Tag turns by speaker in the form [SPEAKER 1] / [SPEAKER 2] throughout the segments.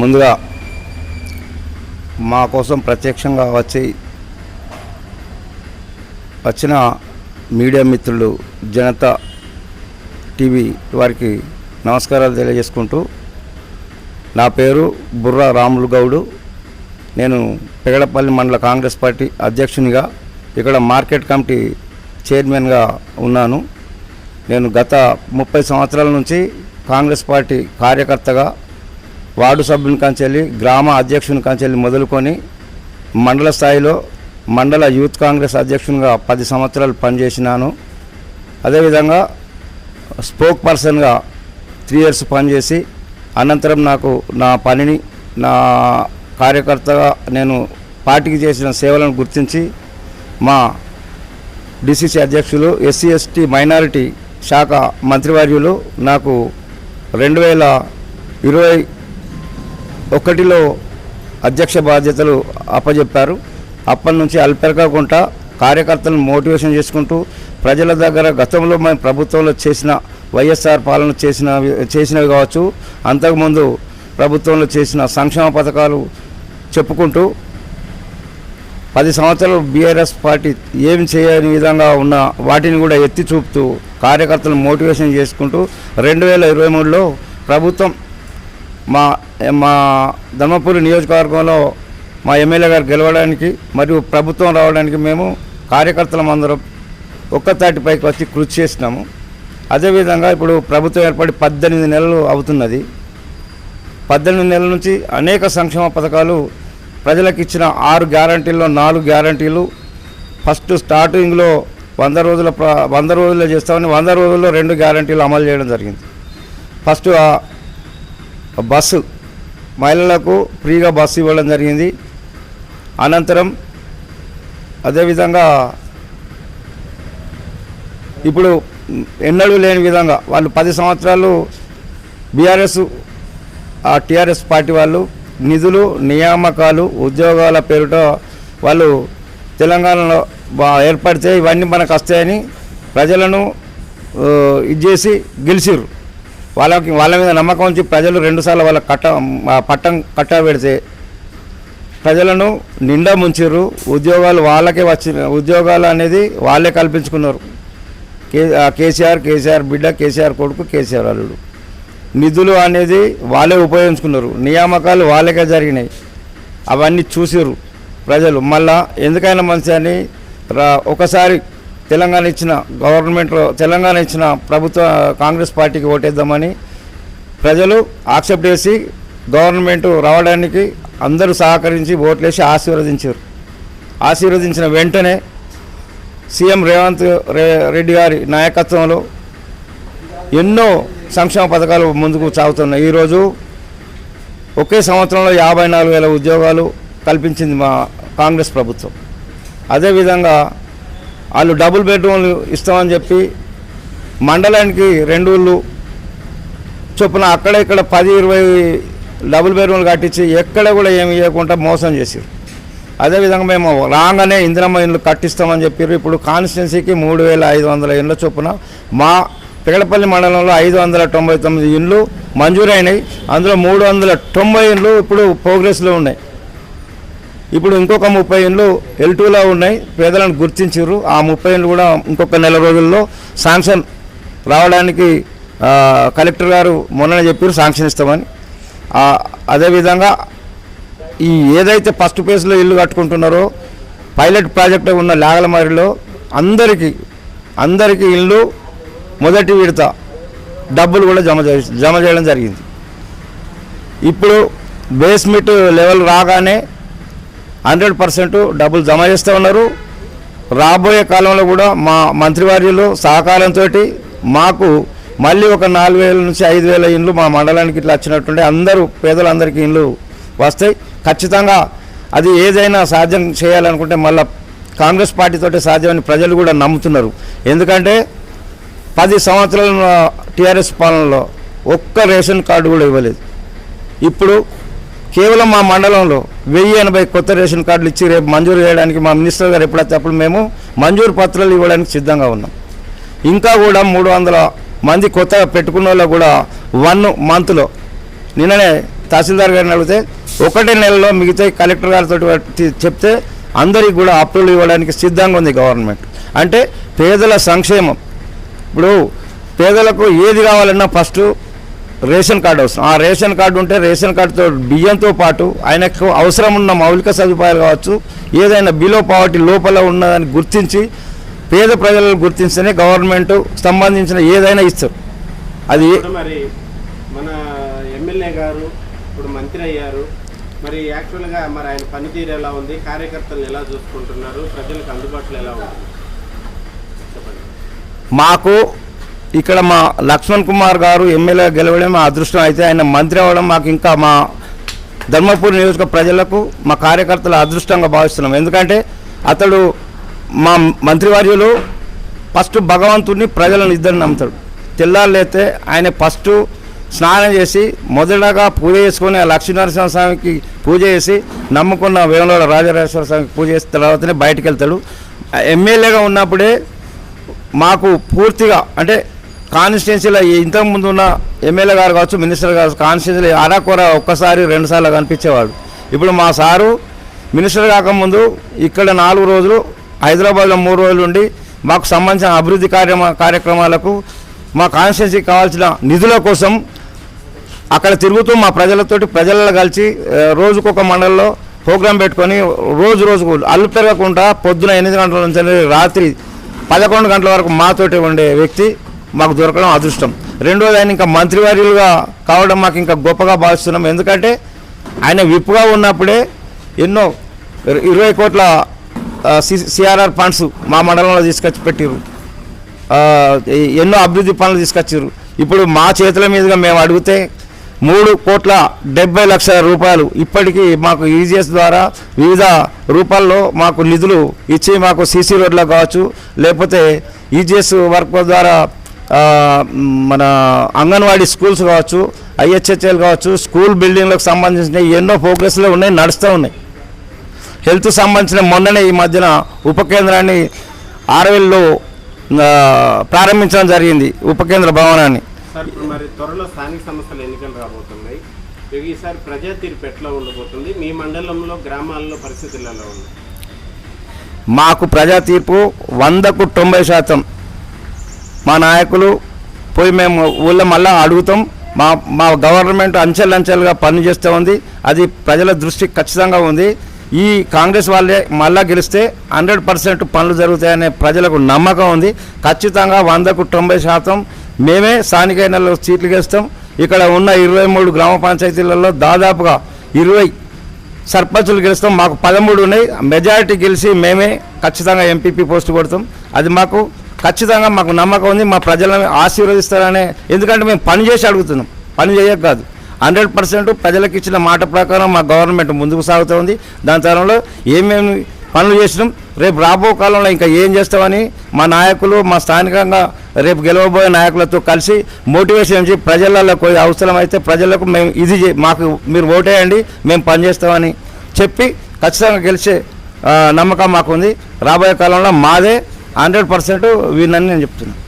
[SPEAKER 1] ముందుగా మా కోసం ప్రత్యక్షంగా వచ్చి వచ్చిన మీడియా మిత్రులు జనతా టీవీ వారికి నమస్కారాలు తెలియజేసుకుంటూ నా పేరు బుర్రా రాములు గౌడు. నేను పెగడపల్లి మండల కాంగ్రెస్ పార్టీ అధ్యక్షునిగా ఇక్కడ మార్కెట్ కమిటీ చైర్మన్గా ఉన్నాను. నేను గత ముప్పై సంవత్సరాల నుంచి కాంగ్రెస్ పార్టీ కార్యకర్తగా వార్డు సభ్యుని కంచెల్లి గ్రామ అధ్యక్షుని కంచెల్లి మొదలుకొని మండల స్థాయిలో మండల యూత్ కాంగ్రెస్ అధ్యక్షునిగా పది సంవత్సరాలు పనిచేసినాను. అదేవిధంగా స్పోక్ పర్సన్గా త్రీ ఇయర్స్ పనిచేసి అనంతరం నాకు నా పనిని నా కార్యకర్తగా నేను పార్టీకి చేసిన సేవలను గుర్తించి మా డిసిసి అధ్యక్షులు ఎస్సీ ఎస్టీ మైనారిటీ శాఖ మంత్రివర్యులు నాకు రెండు వేల ఇరవై ఒకటిలో అధ్యక్ష బాధ్యతలు అప్పజెప్పారు. అప్పటి నుంచి అల్పెరగకుండా కార్యకర్తలను మోటివేషన్ చేసుకుంటూ ప్రజల దగ్గర గతంలో మేము ప్రభుత్వంలో చేసిన వైఎస్ఆర్ పాలన చేసిన చేసినవి కావచ్చు అంతకుముందు ప్రభుత్వంలో చేసిన సంక్షేమ పథకాలు చెప్పుకుంటూ పది సంవత్సరాలు బీఆర్ఎస్ పార్టీ ఏమి చేయని విధంగా ఉన్న వాటిని కూడా ఎత్తి చూపుతూ కార్యకర్తలను మోటివేషన్ చేసుకుంటూ రెండు వేల ఇరవై మూడులో ప్రభుత్వం మా మా ధర్మపురి నియోజకవర్గంలో మా ఎమ్మెల్యే గారు గెలవడానికి మరియు ప్రభుత్వం రావడానికి మేము కార్యకర్తలం అందరం ఒక్కతాటిపైకి వచ్చి కృషి చేసినాము. అదేవిధంగా ఇప్పుడు ప్రభుత్వం ఏర్పడి పద్దెనిమిది నెలలు అవుతున్నది. పద్దెనిమిది నెలల నుంచి అనేక సంక్షేమ పథకాలు ప్రజలకు ఇచ్చిన ఆరు గ్యారంటీల్లో నాలుగు గ్యారంటీలు. ఫస్ట్ స్టార్టింగ్లో వంద రోజుల వంద రోజుల్లో చేస్తామని వంద రోజుల్లో రెండు గ్యారంటీలు అమలు చేయడం జరిగింది. ఫస్ట్ బస్సు మహిళలకు ఫ్రీగా బస్సు ఇవ్వడం జరిగింది. అనంతరం అదేవిధంగా ఇప్పుడు ఎన్నడూ లేని విధంగా వాళ్ళు పది సంవత్సరాలు బీఆర్ఎస్ ఆ టీఆర్ఎస్ పార్టీ వాళ్ళు నిధులు నియామకాలు ఉద్యోగాల పేరుట వాళ్ళు తెలంగాణలో ఏర్పడితే ఇవన్నీ మనకు వస్తాయని ప్రజలను ఇది చేసి గెలిచిర్రు. వాళ్ళకి వాళ్ళ మీద నమ్మకం ఉంచి ప్రజలు రెండుసార్లు వాళ్ళ కట్ట పట్టం కట్ట పెడితే ప్రజలను నిండా ముంచిర్రు. ఉద్యోగాలు వాళ్ళకే వచ్చిన ఉద్యోగాలు అనేది వాళ్ళే కల్పించుకున్నారు. కే కేసీఆర్ కేసీఆర్ బిడ్డ కేసీఆర్ కొడుకు కేసీఆర్ అల్లుడు. నిధులు అనేది వాళ్ళే ఉపయోగించుకున్నారు. నియామకాలు వాళ్ళకే జరిగినాయి. అవన్నీ చూసిర్రు ప్రజలు. మళ్ళా ఎందుకైనా మంచి అని ఒకసారి తెలంగాణ ఇచ్చిన గవర్నమెంట్లో తెలంగాణ ఇచ్చిన ప్రభుత్వ కాంగ్రెస్ పార్టీకి ఓటేద్దామని ప్రజలు యాక్సెప్ట్ చేసి గవర్నమెంట్ రావడానికి అందరూ సహకరించి ఓట్లేసి ఆశీర్వదించారు. ఆశీర్వదించిన వెంటనే సీఎం రేవంత్ రెడ్డి గారి నాయకత్వంలో ఎన్నో సంక్షేమ పథకాలు ముందుకు సాగుతున్నాయి. ఈరోజు ఒకే సంవత్సరంలో యాభై నాలుగు వేల ఉద్యోగాలు కల్పించింది మా కాంగ్రెస్ ప్రభుత్వం. అదేవిధంగా వాళ్ళు డబుల్ బెడ్రూమ్లు ఇస్తామని చెప్పి మండలానికి రెండు చొప్పున అక్కడ ఇక్కడ పది ఇరవై డబుల్ బెడ్రూమ్లు కట్టించి ఎక్కడ కూడా ఏమి ఇవ్వకుండా మోసం చేసారు అదేవిధంగా మేము రాగానే ఇందిరమ్మ ఇండ్లు కట్టిస్తామని చెప్పారు ఇప్పుడు కాన్స్టిట్యున్సీకి మూడు వేల ఐదు వందల ఇండ్ల చొప్పున మా పిగడపల్లి మండలంలో ఐదు వందల తొంభై తొమ్మిది ఇండ్లు మంజూరైనాయి. అందులో మూడు వందల తొంభై ఇండ్లు ఇప్పుడు ప్రోగ్రెస్లో ఉన్నాయి. ఇప్పుడు ఇంకొక ముప్పై ఇండ్లు ఎల్ టూలో ఉన్నాయి. పేదలను గుర్తించారు ఆ ముప్పై ఇండ్లు కూడా ఇంకొక నెల రోజుల్లో శాంక్షన్ రావడానికి కలెక్టర్ గారు మొన్ననే చెప్పారు శాంక్షన్ ఇస్తామని. అదేవిధంగా ఈ ఏదైతే ఫస్ట్ ఫేజ్లో ఇల్లు కట్టుకుంటున్నారో పైలట్ ప్రాజెక్టు ఉన్న లాగలమారిలో అందరికీ అందరికీ ఇల్లు మొదటి విడత డబ్బులు కూడా జమ జమ చేయడం జరిగింది. ఇప్పుడు బేస్మెంట్ లెవెల్ రాగానే హండ్రెడ్ పర్సెంట్ డబ్బులు జమ చేస్తూ ఉన్నారు. రాబోయే కాలంలో కూడా మా మంత్రివర్యులు సహకారంతో మాకు మళ్ళీ ఒక నాలుగు వేల నుంచి ఐదు వేల ఇండ్లు మా మండలానికి ఇట్లా వచ్చినట్టుండే అందరూ పేదలందరికీ ఇండ్లు వస్తాయి. ఖచ్చితంగా అది ఏదైనా సాధ్యం చేయాలనుకుంటే మళ్ళీ కాంగ్రెస్ పార్టీతోటే సాధ్యమని ప్రజలు కూడా నమ్ముతున్నారు. ఎందుకంటే పది సంవత్సరాల టీఆర్ఎస్ పాలనలో ఒక్క రేషన్ కార్డు కూడా ఇవ్వలేదు. ఇప్పుడు కేవలం మా మండలంలో వెయ్యి ఎనభై కొత్త రేషన్ కార్డులు ఇచ్చి రేపు మంజూరు చేయడానికి మా మినిస్టర్ గారు ఎప్పుడైతే అప్పుడు మేము మంజూరు పత్రాలు ఇవ్వడానికి సిద్ధంగా ఉన్నాం. ఇంకా కూడా మూడు వందల మంది కొత్తగా పెట్టుకున్న కూడా వన్ మంత్లో నిన్ననే తహసీల్దార్ గారిని అడిగితే ఒకటే నెలలో మిగతా కలెక్టర్ గారితో చెప్తే అందరికి కూడా అప్పులు ఇవ్వడానికి సిద్ధంగా ఉంది గవర్నమెంట్. అంటే పేదల సంక్షేమం. ఇప్పుడు పేదలకు ఏది కావాలన్నా ఫస్ట్ రేషన్ కార్డు అవసరం ఆ రేషన్ కార్డు ఉంటే రేషన్ కార్డుతో బియ్యంతో పాటు ఆయనకు అవసరం ఉన్న మౌలిక సదుపాయాలు కావచ్చు ఏదైనా బిలో పావర్టీ లోపల ఉన్నదని గుర్తించి పేద ప్రజలను గుర్తించనే గవర్నమెంట్ సంబంధించిన ఏదైనా ఇస్తారు. అది
[SPEAKER 2] మరి మన ఎమ్మెల్యే గారు ఇప్పుడు మంత్రి అయ్యారు. మరి యాక్చువల్గా మరి ఆయన పనితీరు ఎలా ఉంది? కార్యకర్తలను ఎలా చూసుకుంటున్నారు? ప్రజలకు అందుబాటులో ఎలా ఉంటుంది చెప్పండి.
[SPEAKER 1] మాకు ఇక్కడ మా లక్ష్మణ్ కుమార్ గారు ఎమ్మెల్యే గెలవడం మా అదృష్టం. అయితే ఆయన మంత్రి అవ్వడం మాకు ఇంకా మా ధర్మపూర్ నియోజక ప్రజలకు మా కార్యకర్తల అదృష్టంగా భావిస్తున్నాం. ఎందుకంటే అతడు మా మంత్రివర్యులు ఫస్ట్ భగవంతుడిని ప్రజలను ఇద్దరిని నమ్ముతాడు. తెల్లారులైతే ఆయన ఫస్ట్ స్నానం చేసి మొదటగా పూజ చేసుకొని ఆ లక్ష్మీనరసింహ స్వామికి పూజ చేసి నమ్ముకున్న వేములవాడ రాజరాజేశ్వర స్వామికి పూజ చేసిన తర్వాతనే బయటకు వెళ్తాడు. ఎమ్మెల్యేగా ఉన్నప్పుడే మాకు పూర్తిగా అంటే కాన్స్టిట్యున్సీలో ఇంతకు ముందు ఉన్న ఎమ్మెల్యే గారు కావచ్చు మినిస్టర్ గారు కాన్స్టిట్యున్సీలో అరాకొర ఒక్కసారి రెండుసార్లు కనిపించేవాడు ఇప్పుడు మా సారు మినిస్టర్ కాకముందు ఇక్కడ నాలుగు రోజులు హైదరాబాద్లో మూడు రోజులు ఉండి మాకు సంబంధించిన అభివృద్ధి కార్యమ కార్యక్రమాలకు మా కాన్స్టిట్యున్సీకి కావాల్సిన నిధుల కోసం అక్కడ తిరుగుతూ మా ప్రజలతోటి ప్రజలలో కలిసి రోజుకొక మండలంలో ప్రోగ్రాం పెట్టుకొని రోజు రోజుకు అల్లు పెరగకుండా పొద్దున ఎనిమిది గంటల నుంచి రాత్రి పదకొండు గంటల వరకు మాతోటి ఉండే వ్యక్తి. మాకు దొరకడం అదృష్టం. రెండోది ఆయన ఇంకా మంత్రివర్యులుగా కావడం మాకు ఇంకా గొప్పగా భావిస్తున్నాం. ఎందుకంటే ఆయన విప్పుగా ఉన్నప్పుడే ఎన్నో ఇరవై కోట్ల సిఆర్ఆర్ ఫండ్స్ మా మండలంలో తీసుకొచ్చి పెట్టిరు ఎన్నో అభివృద్ధి పనులు తీసుకొచ్చారు ఇప్పుడు మా చేతుల మీదుగా మేము అడిగితే మూడు కోట్ల డెబ్బై లక్షల రూపాయలు ఇప్పటికీ మాకు ఈజీఎస్ ద్వారా వివిధ రూపాల్లో మాకు నిధులు ఇచ్చి మాకు సీసీ రోడ్లకు కావచ్చు లేకపోతే ఈజీఎస్ వర్క్ ద్వారా మన అంగన్వాడీ స్కూల్స్ కావచ్చు ఐహెచ్హెచ్ఎల్ కావచ్చు స్కూల్ బిల్డింగ్లకు సంబంధించిన ఎన్నో ప్రోగ్రెస్లో ఉన్నాయి నడుస్తూ ఉన్నాయి. హెల్త్ సంబంధించిన మొన్ననే ఈ మధ్యన ఉప కేంద్రాన్ని ఆరవెల్లో ప్రారంభించడం జరిగింది ఉప కేంద్ర భవనాన్ని.
[SPEAKER 2] సార్ ఇప్పుడు మరి త్వరలో స్థానిక సంస్థల ఎన్నికలు రాబోతున్నాయి. ఇక ఈసారి ప్రజా తీర్పు ఎట్లా ఉండబోతుంది? మీ మండలంలో గ్రామాల్లో పరిస్థితులు ఎలా ఉన్నాయి?
[SPEAKER 1] మాకు ప్రజా తీర్పు వందకు తొంభై శాతం. మా నాయకులు పోయి మేము ఊళ్ళో మళ్ళా అడుగుతాం. మా మా గవర్నమెంట్ అంచెలంచెలుగా పనిచేస్తూ ఉంది. అది ప్రజల దృష్టికి ఖచ్చితంగా ఉంది. ఈ కాంగ్రెస్ వాళ్ళే మళ్ళా గెలిస్తే హండ్రెడ్ పర్సెంట్ పనులు జరుగుతాయనే ప్రజలకు నమ్మకం ఉంది. ఖచ్చితంగా వందకు తొంభై శాతం మేమే స్థానిక ఎన్నికల్లో సీట్లు గెలుస్తాం. ఇక్కడ ఉన్న ఇరవై మూడు గ్రామ పంచాయతీలలో దాదాపుగా ఇరవై సర్పంచులు గెలుస్తాం. మాకు పదమూడు ఉన్నాయి. మెజారిటీ గెలిచి మేమే ఖచ్చితంగా ఎంపీపీ పోస్ట్ కొడతాం. అది మాకు ఖచ్చితంగా మాకు నమ్మకం ఉంది మా ప్రజలను ఆశీర్వదిస్తారనే ఎందుకంటే మేము పని చేసి అడుగుతున్నాం. పని చేయక కాదు. హండ్రెడ్ పర్సెంట్ ప్రజలకు ఇచ్చిన మాట ప్రకారం మా గవర్నమెంట్ ముందుకు సాగుతోంది దాని తరంలో ఏమేమి పనులు చేసినాం రేపు రాబో కాలంలో ఇంకా ఏం చేస్తామని మా నాయకులు మా స్థానికంగా రేపు గెలవబోయే నాయకులతో కలిసి మోటివేషన్ చేసి ప్రజలలో పోయి అవసరం అయితే ప్రజలకు మేము ఇది మాకు మీరు ఓటేయండి మేము పనిచేస్తామని చెప్పి ఖచ్చితంగా గెలిచే నమ్మకం మాకు ఉంది రాబోయే కాలంలో మాదే హండ్రెడ్ పర్సెంట్ వీనని నేను చెప్తున్నాను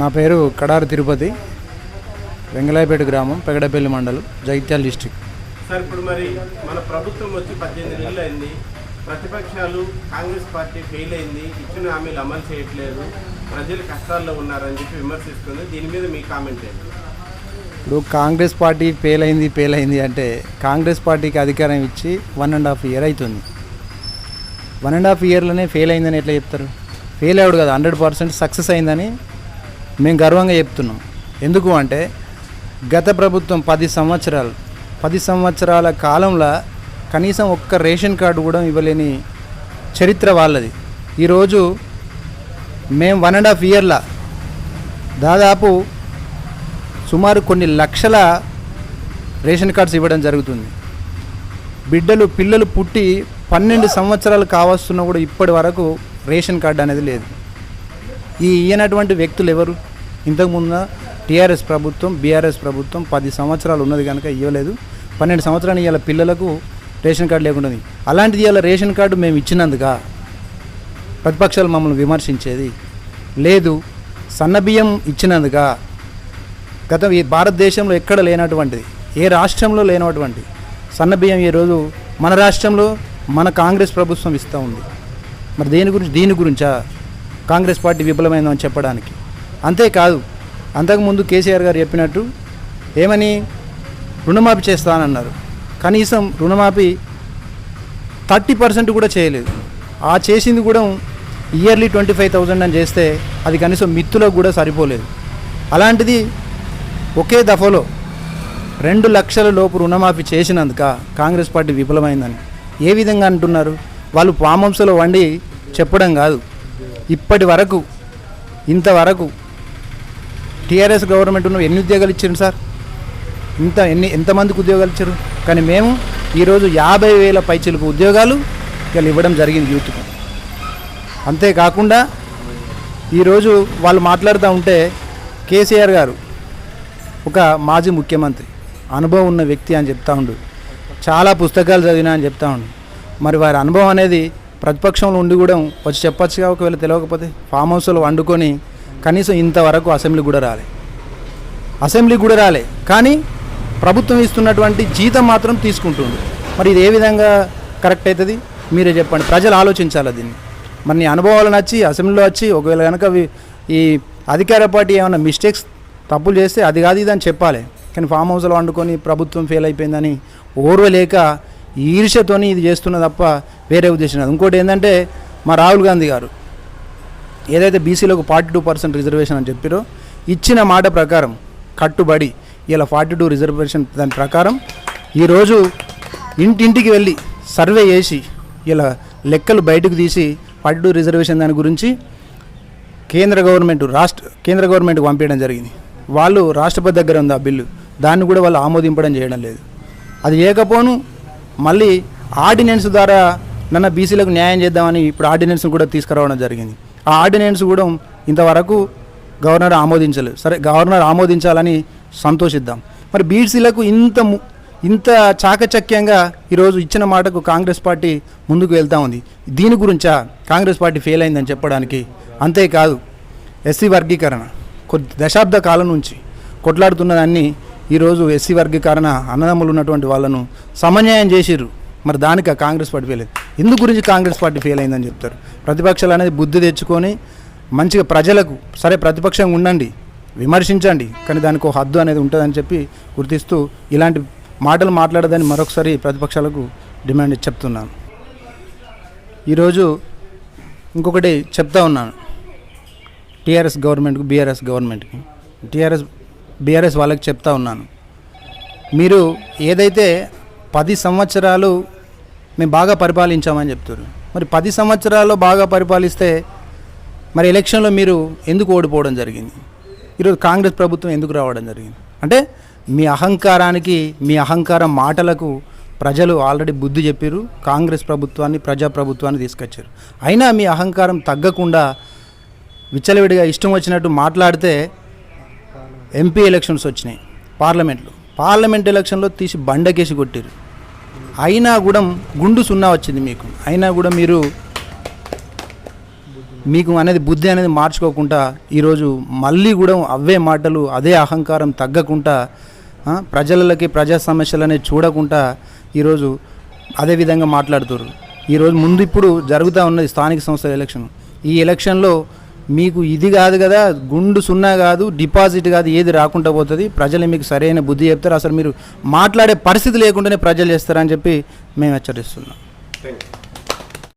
[SPEAKER 3] నా పేరు కడారి తిరుపతి వెంగళాయపేట గ్రామం పెగడపల్లి మండలం జగిత్యాల డిస్టిక్
[SPEAKER 2] సార్ ఇప్పుడు మరి మన ప్రభుత్వం వచ్చి పద్దెనిమిది నెలలు అయింది. ప్రతిపక్షాలు కాంగ్రెస్ పార్టీ ఫెయిల్ అయింది. ఇచ్చిన హామీలు అమలు చేయట్లేదు. ప్రజలు కష్టాల్లో ఉన్నారని చెప్పి విమర్శిస్తుంది. దీని మీద మీ కామెంట్ ఏంటి?
[SPEAKER 3] ఇప్పుడు కాంగ్రెస్ పార్టీ ఫెయిల్ అయింది ఫెయిల్ అయింది అంటే కాంగ్రెస్ పార్టీకి అధికారం ఇచ్చి వన్ అండ్ హాఫ్ ఇయర్ అవుతుంది. వన్ అండ్ హాఫ్ ఇయర్లోనే ఫెయిల్ అయిందని ఎట్లా చెప్తారు? ఫెయిల్ అయ్యాడు కదా హండ్రెడ్ పర్సెంట్ సక్సెస్ అయిందని మేము గర్వంగా చెప్తున్నాం. ఎందుకు అంటే గత ప్రభుత్వం పది సంవత్సరాలు పది సంవత్సరాల కాలంలో కనీసం ఒక్క రేషన్ కార్డు కూడా ఇవ్వలేని చరిత్ర వాళ్ళది. ఈరోజు మేము వన్ అండ్ హాఫ్ ఇయర్లో దాదాపు సుమారు కొన్ని లక్షల రేషన్ కార్డ్స్ ఇవ్వడం జరుగుతుంది. బిడ్డలు పిల్లలు పుట్టి పన్నెండు సంవత్సరాలు కావస్తున్నా కూడా ఇప్పటి వరకు రేషన్ కార్డు అనేది లేదు. ఈ ఈయనటువంటి వ్యక్తులు ఎవరు? ఇంతకుముందు టీఆర్ఎస్ ప్రభుత్వం బీఆర్ఎస్ ప్రభుత్వం పది సంవత్సరాలు ఉన్నది కనుక ఇవ్వలేదు. పన్నెండు సంవత్సరాలు ఇవాళ పిల్లలకు రేషన్ కార్డు లేకుండా ఉంది. అలాంటిది ఇవాళ రేషన్ కార్డు మేము ఇచ్చినందుక ప్రతిపక్షాలు మమ్మల్ని విమర్శించేది లేదు. సన్నబియ్యం ఇచ్చినందుక గత ఈ భారతదేశంలో ఎక్కడ లేనటువంటిది ఏ రాష్ట్రంలో లేనటువంటి సన్నబియ్యం ఈరోజు మన రాష్ట్రంలో మన కాంగ్రెస్ ప్రభుత్వం ఇస్తూ ఉంది. మరి దేని గురించి దీని గురించా? కాంగ్రెస్ పార్టీ విఫలమైందని చెప్పడానికి. అంతేకాదు అంతకుముందు కేసీఆర్ గారు చెప్పినట్టు ఏమని? రుణమాఫీ చేస్తానన్నారు. కనీసం రుణమాఫీ థర్టీ పర్సెంట్ కూడా చేయలేదు. ఆ చేసింది కూడా ఇయర్లీ ట్వంటీ ఫైవ్ థౌజండ్ అని చేస్తే అది కనీసం మిత్తులకు కూడా సరిపోలేదు. అలాంటిది ఒకే దఫలో రెండు లక్షల లోపు రుణమాఫీ చేసినందుక కాంగ్రెస్ పార్టీ విఫలమైందని. ఏ విధంగా అంటున్నారు? వాళ్ళు ఫామ్ హౌస్లో వండి చెప్పడం కాదు. ఇప్పటి వరకు ఇంతవరకు టీఆర్ఎస్ గవర్నమెంట్ ఉన్న ఎన్ని ఉద్యోగాలు ఇచ్చారు సార్? ఇంత ఎన్ని ఎంతమందికి ఉద్యోగాలు ఇచ్చారు? కానీ మేము ఈరోజు యాభై వేల పైచిలకు ఉద్యోగాలు ఇలా ఇవ్వడం జరిగింది యూత్కు. అంతేకాకుండా ఈరోజు వాళ్ళు మాట్లాడుతూ ఉంటే కేసీఆర్ గారు ఒక మాజీ ముఖ్యమంత్రి అనుభవం ఉన్న వ్యక్తి అని చెప్తా ఉండు. చాలా పుస్తకాలు చదివినా అని చెప్తా ఉండు. మరి వారి అనుభవం అనేది ప్రతిపక్షంలో ఉండి కూడా వచ్చి చెప్పొచ్చుగా ఒకవేళ తెలియకపోతే ఫామ్ హౌస్లో వండుకొని కనీసం ఇంతవరకు అసెంబ్లీ కూడా రాలే. అసెంబ్లీ కూడా రాలే. కానీ ప్రభుత్వం ఇస్తున్నటువంటి జీతం మాత్రం తీసుకుంటుంది మరి ఇది ఏ విధంగా కరెక్ట్ అవుతుంది? మీరే చెప్పండి. ప్రజలు ఆలోచించాలి దీన్ని? మరి నీ అనుభవాలు నచ్చి అసెంబ్లీలో వచ్చి ఒకవేళ కనుక ఈ అధికార పార్టీ ఏమైనా మిస్టేక్స్ తప్పులు చేస్తే అది కాదు ఇది అని చెప్పాలి. కానీ ఫామ్ హౌస్లో వండుకొని ప్రభుత్వం ఫెయిల్ అయిపోయిందని ఓర్వలేక ఈర్షతోని ఇది చేస్తున్న తప్ప వేరే ఉద్దేశం కాదు ఇంకోటి ఏంటంటే మా రాహుల్ గాంధీ గారు ఏదైతే బీసీలకు ఫార్టీ టూ పర్సెంట్ రిజర్వేషన్ అని చెప్పారో ఇచ్చిన మాట ప్రకారం కట్టుబడి ఇలా ఫార్టీ టూ రిజర్వేషన్ దాని ప్రకారం ఈరోజు ఇంటింటికి వెళ్ళి సర్వే చేసి ఇలా లెక్కలు బయటకు తీసి ఫార్టీ టూ రిజర్వేషన్ దాని గురించి కేంద్ర గవర్నమెంట్ రాష్ట్ర కేంద్ర గవర్నమెంట్కి పంపించడం జరిగింది. వాళ్ళు రాష్ట్రపతి దగ్గర ఉంది ఆ బిల్లు. దాన్ని కూడా వాళ్ళు ఆమోదింపడం చేయడం లేదు. అది చేయకపోను మళ్ళీ ఆర్డినెన్స్ ద్వారా నన్న బీసీలకు న్యాయం చేద్దామని ఇప్పుడు ఆర్డినెన్స్ కూడా తీసుకురావడం జరిగింది. ఆ ఆర్డినెన్స్ కూడా ఇంతవరకు గవర్నర్ ఆమోదించలేదు. సరే గవర్నర్ ఆమోదించాలని సంతోషిద్దాం. మరి బీసీలకు ఇంత ము- ఇంత చాకచక్యంగా ఈరోజు ఇచ్చిన మాటకు కాంగ్రెస్ పార్టీ ముందుకు వెళ్తా ఉంది. దీని గురించా కాంగ్రెస్ పార్టీ ఫెయిల్ అయిందని చెప్పడానికి? అంతేకాదు ఎస్సీ వర్గీకరణ. కొద్ది దశాబ్ద కాలం నుంచి కొట్లాడుతున్నదాన్ని ఈరోజు ఎస్సీ వర్గీకరణ అన్నదమ్ములు ఉన్నటువంటి వాళ్ళను సమన్యాయం చేసిర్రు. మరి దానికి కాంగ్రెస్ పార్టీ ఫెయిల్ అయింది. ఎందు గురించి కాంగ్రెస్ పార్టీ ఫెయిల్ అయిందని చెప్తారు. ప్రతిపక్షాలు అనేది బుద్ధి తెచ్చుకొని మంచిగా ప్రజలకు సరే ప్రతిపక్షంగా ఉండండి విమర్శించండి కానీ దానికి ఒక హద్దు అనేది ఉంటుందని చెప్పి గుర్తిస్తూ ఇలాంటి మాటలు మాట్లాడదని మరొకసారి ప్రతిపక్షాలకు డిమాండ్ చెప్తున్నాను. ఈరోజు ఇంకొకటి చెప్తా ఉన్నాను. టీఆర్ఎస్ గవర్నమెంట్కి బీఆర్ఎస్ గవర్నమెంట్కి. టీఆర్ఎస్ బీఆర్ఎస్ వాళ్ళకి చెప్తా ఉన్నాను. మీరు ఏదైతే పది సంవత్సరాలు మేము బాగా పరిపాలించామని చెప్తారు మరి పది సంవత్సరాల్లో బాగా పరిపాలిస్తే మరి ఎలక్షన్లో మీరు ఎందుకు ఓడిపోవడం జరిగింది? ఈరోజు కాంగ్రెస్ ప్రభుత్వం ఎందుకు రావడం జరిగింది? అంటే మీ అహంకారానికి మీ అహంకారం మాటలకు ప్రజలు ఆల్రెడీ బుద్ధి చెప్పారు కాంగ్రెస్ ప్రభుత్వాన్ని ప్రజాప్రభుత్వాన్ని తీసుకొచ్చారు. అయినా మీ అహంకారం తగ్గకుండా విచ్చలవిడిగా ఇష్టం వచ్చినట్టు మాట్లాడితే ఎంపీ ఎలక్షన్స్ వచ్చినాయి పార్లమెంట్లో. పార్లమెంట్ ఎలక్షన్లో తీసి బండకేసి కొట్టారు అయినా కూడా గుండు సున్నా వచ్చింది మీకు. అయినా కూడా మీరు మీకు అనేది బుద్ధి అనేది మార్చుకోకుండా ఈరోజు మళ్ళీ కూడా అవే మాటలు అదే అహంకారం తగ్గకుండా ప్రజలకి ప్రజా సమస్యలు అనేది చూడకుండా ఈరోజు అదే విధంగా మాట్లాడుతున్నారు ఈరోజు ముందు ఇప్పుడు జరుగుతూ ఉన్నది స్థానిక సంస్థల ఎలక్షన్. ఈ ఎలక్షన్లో మీకు ఇది కాదు కదా గుండు సున్నా కాదు డిపాజిట్ కాదు ఏది రాకుండా పోతుంది. ప్రజలు మీకు సరైన బుద్ధి చెప్తారు. అసలు మీరు మాట్లాడే పరిస్థితి లేకుండానే ప్రజలు చేస్తారని చెప్పి మేము హెచ్చరిస్తున్నాం.